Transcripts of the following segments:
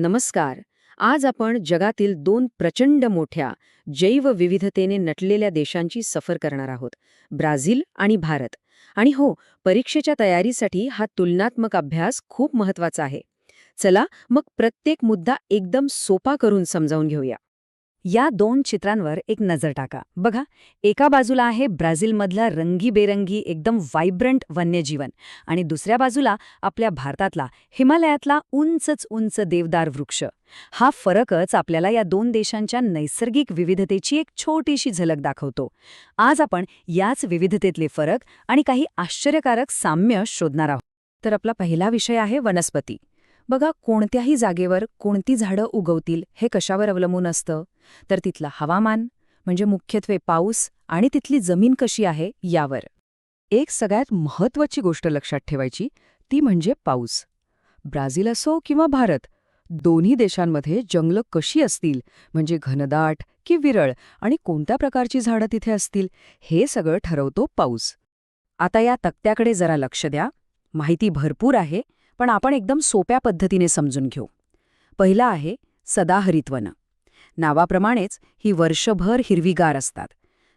नमस्कार. आज आपण जगातील दोन प्रचंड मोठ्या जैवविविधतेने नटलेल्या देशांची सफर करणार आहोत ब्राझील आणि भारत. आणि हो परीक्षेच्या तयारीसाठी हा तुलनात्मक अभ्यास खूप महत्त्वाचा आहे. चला मग प्रत्येक मुद्दा एकदम सोपा करून समजावून घेऊया. या दोन चित्रांवर एक नजर टाका. बघा एका बाजूला आहे ब्राझीलमधला रंगीबेरंगी एकदम व्हायब्रंट वन्यजीवन आणि दुसऱ्या बाजूला आपल्या भारतातला हिमालयातला उंचच उंच देवदार वृक्ष. हा फरकच आपल्याला या दोन देशांच्या नैसर्गिक विविधतेची एक छोटीशी झलक दाखवतो. आज आपण याच विविधतेतले फरक आणि काही आश्चर्यकारक साम्य शोधणार आहोत. तर आपला पहिला विषय आहे वनस्पती. बघा कोणत्याही जागेवर कोणती झाडं उगवतील हे कशावर अवलंबून असतं? तर तिथलं हवामान म्हणजे मुख्यत्वे पाऊस आणि तिथली जमीन कशी आहे यावर. एक सगळ्यात महत्वाची गोष्ट लक्षात ठेवायची ती म्हणजे पाऊस. ब्राझील असो किंवा भारत दोन्ही देशांमध्ये जंगलं कशी असतील म्हणजे घनदाट की विरळ आणि कोणत्या प्रकारची झाडं तिथे असतील हे सगळं ठरवतो पाऊस. आता या तक्त्याकडे जरा लक्ष द्या. माहिती भरपूर आहे. पण आपण एकदम सोप्या पद्धतीने समजून घेऊ. पहिला आहे सदाहरितवन. नावाप्रमाणेच ही वर्षभर हिरवीगार असतात.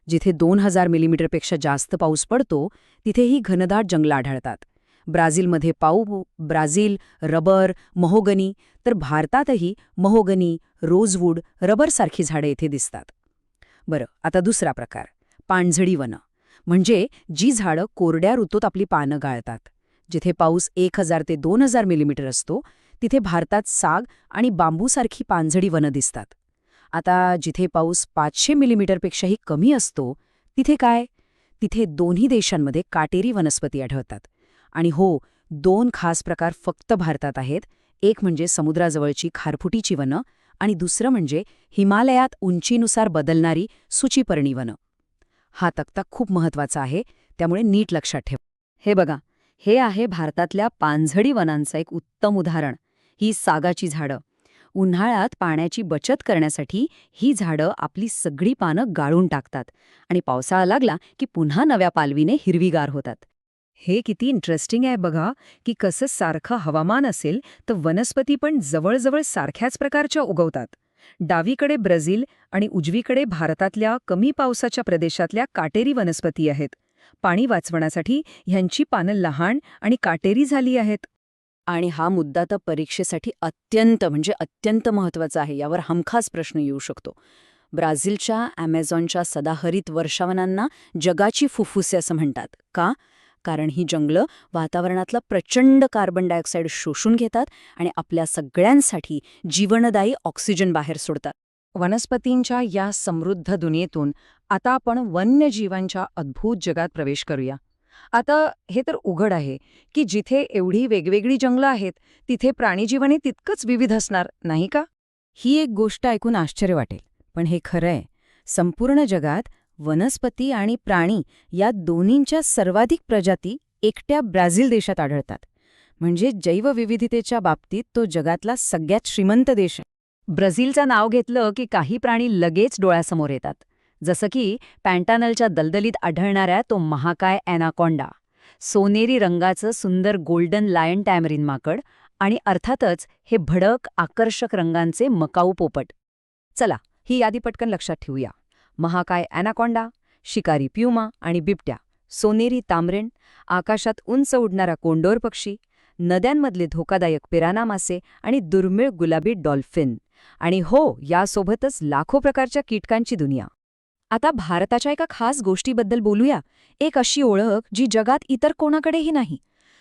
जिथे दोन हजार मिलीमीटरपेक्षा जास्त पाऊस पडतो तिथे ही घनदाट जंगलं आढळतात. ब्राझीलमध्ये पाऊ ब्राझील रबर महोगनी तर भारतातही महोगनी रोजवूड रबरसारखी झाडे इथे दिसतात. बरं आता दुसरा प्रकार पाणझडी वनं. म्हणजे जी झाडं कोरड्या ऋतूत आपली पानं गाळतात. जिथे पाऊस एक हजार ते दोन हजार मिलीमीटर असतो तिथे भारतात साग आणि बांबूसारखी पानझडी वनं दिसतात. आता जिथे पाऊस पाचशे मिलीमीटरपेक्षाही कमी असतो तिथे काय? तिथे दोन्ही देशांमध्ये काटेरी वनस्पती आढळतात. आणि हो दोन खास प्रकार फक्त भारतात आहेत. एक म्हणजे समुद्राजवळची खारफुटीची वनं आणि दुसरं म्हणजे हिमालयात उंचीनुसार बदलणारी सुचीपर्णी वनं. हा तक्ता खूप महत्त्वाचा आहे त्यामुळे नीट लक्षात ठेव. हे बघा हे आहे भारतातल्या पानझडी वनांचं एक उत्तम उदाहरण ही सागाची झाडं. उन्हाळ्यात पाण्याची बचत करण्यासाठी ही झाडं आपली सगळी पानं गाळून टाकतात आणि पावसाळा लागला की पुन्हा नव्या पालवीने हिरवीगार होतात. हे किती इंटरेस्टिंग आहे बघा की कसं सारखं हवामान असेल तर वनस्पती पण जवळजवळ सारख्याच प्रकारच्या उगवतात. डावीकडे ब्राझील आणि उजवीकडे भारतातल्या कमी पावसाच्या प्रदेशातल्या काटेरी वनस्पती आहेत. पाणी वाचवण्यासाठी ह्यांची पानं लहान आणि काटेरी झाली आहेत. आणि हा मुद्दा तर परीक्षेसाठी अत्यंत म्हणजे अत्यंत महत्त्वाचा आहे यावर हमखास प्रश्न येऊ शकतो. ब्राझीलच्या ॲमेझॉनच्या सदाहरित वर्षावनांना जगाची फुफ्फुसे असं म्हणतात. का? कारण ही जंगलं वातावरणातला प्रचंड कार्बन डायऑक्साईड शोषून घेतात आणि आपल्या सगळ्यांसाठी जीवनदायी ऑक्सिजन बाहेर सोडतात. वनस्पतींच्या या समृद्ध दुनियेतून आता आपण वन्यजीवांच्या अद्भुत जगात प्रवेश करूया. आता हे तर उघड आहे की जिथे एवढी वेगवेगळी जंगलं आहेत तिथे प्राणीजीवने तितकंच विविध असणार नाही का? ही एक गोष्ट ऐकून आश्चर्य वाटेल. पण हे खरं आहे संपूर्ण जगात वनस्पती आणि प्राणी या दोन्हींच्या सर्वाधिक प्रजाती एकट्या ब्राझील देशात आढळतात. म्हणजे जैवविविधतेच्या बाबतीत तो जगातला सगळ्यात श्रीमंत देश आहे. ब्राझीलचं नाव घेतलं की काही प्राणी लगेच डोळ्यासमोर येतात. जसं की पॅन्टानलच्या दलदलीत आढळणाऱ्या तो महाकाय ॲनाकोंडा. सोनेरी रंगाचं सुंदर गोल्डन लायन टॅमरिन माकड आणि अर्थातच हे भडक आकर्षक रंगांचे मकाऊ पोपट. चला ही यादी पटकन लक्षात ठेवूया. महाकाय ॲनाकोंडा शिकारी प्युमा आणि बिबट्या सोनेरी तांबरेण आकाशात उंच उडणारा कोंडोर पक्षी नद्यांमधले धोकादायक पिराना मासे आणि दुर्मिळ गुलाबी डॉल्फिन. आणि हो यासोबतच लाखो प्रकारच्या कीटकांची दुनिया. आता भारताच्या एका खास गोष्टीबद्दल बोलूया. एक अशी ओळख जी जगात इतर कोणाकडेही नाही.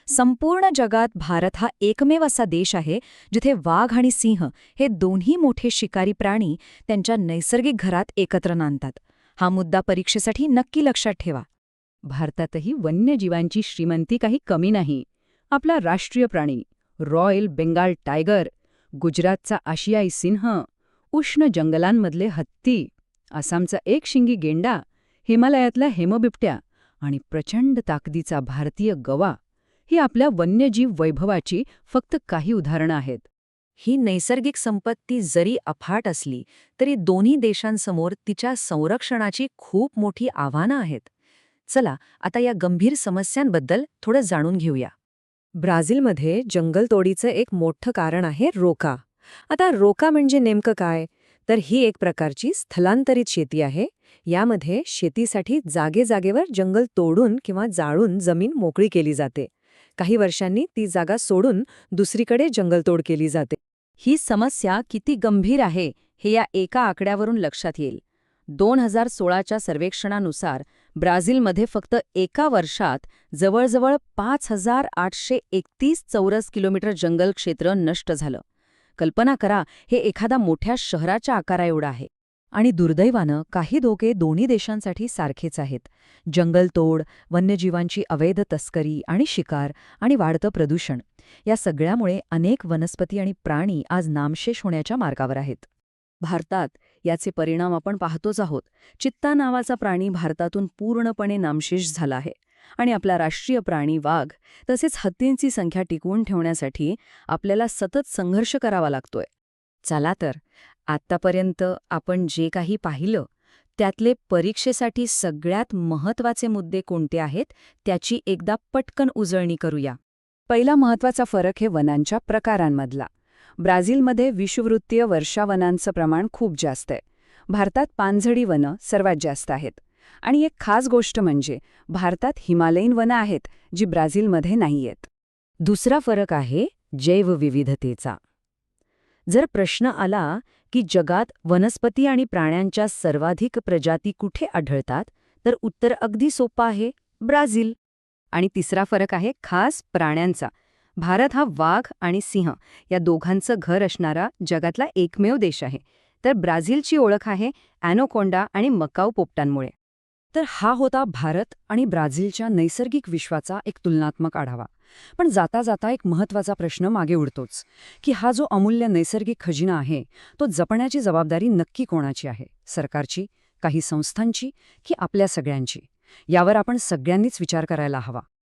संपूर्ण जगात भारत हा एकमेव असा देश आहे जिथे वाघ आणि सिंह हे दोन्ही मोठे शिकारी प्राणी त्यांच्या नैसर्गिक घरात एकत्र नांदतात. हा मुद्दा परीक्षेसाठी नक्की लक्षात ठेवा. भारतातही वन्यजीवांची श्रीमंती काही कमी नाही. आपला राष्ट्रीय प्राणी रॉयल बेंगाल टायगर गुजरातचा आशियाई सिंह उष्ण जंगलांमधले हत्ती आसामचा एक शिंगी गेंडा हिमालयातल्या हेमबिबट्या आणि प्रचंड ताकदीचा भारतीय गवा ही आपल्या वन्यजीव वैभवाची फक्त काही उदाहरणं आहेत. ही नैसर्गिक संपत्ती जरी अफाट असली तरी दोन्ही देशांसमोर तिच्या संरक्षणाची खूप मोठी आव्हानं आहेत. चला आता या गंभीर समस्यांबद्दल थोडं जाणून घेऊया. ब्राझीलमध्ये जंगलतोडीचं एक मोठं कारण आहे रोका. आता रोका म्हणजे नेमकं काय? तर ही एक प्रकारची स्थलांतरित शेती आहे. यामध्ये शेतीसाठी जागे जागेवर जंगल तोडून किंवा जाळून जमीन मोकळी केली जाते. काही वर्षांनी ती जागा सोडून दुसरीकडे जंगलतोड केली जाते. ही समस्या किती गंभीर आहे हे या एका आकड्यावरून लक्षात येईल. दोन हजार सोळाच्या सर्वेक्षणानुसार ब्राझीलमध्ये फक्त एका वर्षात जवळजवळ पाच हजार आठशे एकतीस चौरस किलोमीटर जंगल क्षेत्र नष्ट झालं. कल्पना करा हे एखादा मोठ्या शहराच्या आकाराएवढं आहे. आणि दुर्दैवानं काही धोके दोन्ही देशांसाठी सारखेच आहेत. जंगलतोड वन्यजीवांची अवैध तस्करी आणि शिकार आणि वाढतं प्रदूषण या सगळ्यामुळे अनेक वनस्पती आणि प्राणी आज नामशेष होण्याच्या मार्गावर आहेत. भारतात याचे परिणाम आपण पाहतोच आहोत. चित्ता नावाचा प्राणी भारतातून पूर्णपणे नामशेष झाला आहे. आणि आपला राष्ट्रीय प्राणी वाघ तसेच हत्तींची संख्या टिकवून ठेवण्यासाठी आपल्याला सतत संघर्ष करावा लागतोय. चला तर आत्तापर्यंत आपण जे काही पाहिलं त्यातले परीक्षेसाठी सगळ्यात महत्त्वाचे मुद्दे कोणते आहेत त्याची एकदा पटकन उजळणी करूया. पहिला महत्त्वाचा फरक हे वनांच्या प्रकारांमधला. ब्राझीलमध्ये विषुववृत्तीय वर्षावनांचं प्रमाण खूप जास्त आहे. भारतात पानझडी वनं सर्वात जास्त आहेत. आणि एक खास गोष्ट म्हणजे भारतात हिमालयीन वनं आहेत जी ब्राझीलमध्ये नाहीयेत. दुसरा फरक आहे जैवविविधतेचा. जर प्रश्न आला की जगात वनस्पती आणि प्राण्यांच्या सर्वाधिक प्रजाती कुठे आढळतात तर उत्तर अगदी सोपं आहे ब्राझील. आणि तिसरा फरक आहे खास प्राण्यांचा. भारत हा वाघ आणि सिंह या दोघांचं घर असणारा जगातला एकमेव देश आहे. तर ब्राझीलची ओळख आहे ॲनोकोंडा आणि मकाऊ पोपटांमुळे. तर हा होता भारत आणि ब्राझीलच्या नैसर्गिक विश्वाचा एक तुलनात्मक आढावा. पण जाता जाता एक महत्त्वाचा प्रश्न मागे उडतोच की हा जो अमूल्य नैसर्गिक खजिना आहे तो जपण्याची जबाबदारी नक्की कोणाची आहे? सरकारची काही संस्थांची की आपल्या सगळ्यांची? यावर आपण सगळ्यांनीच विचार करायला हवा.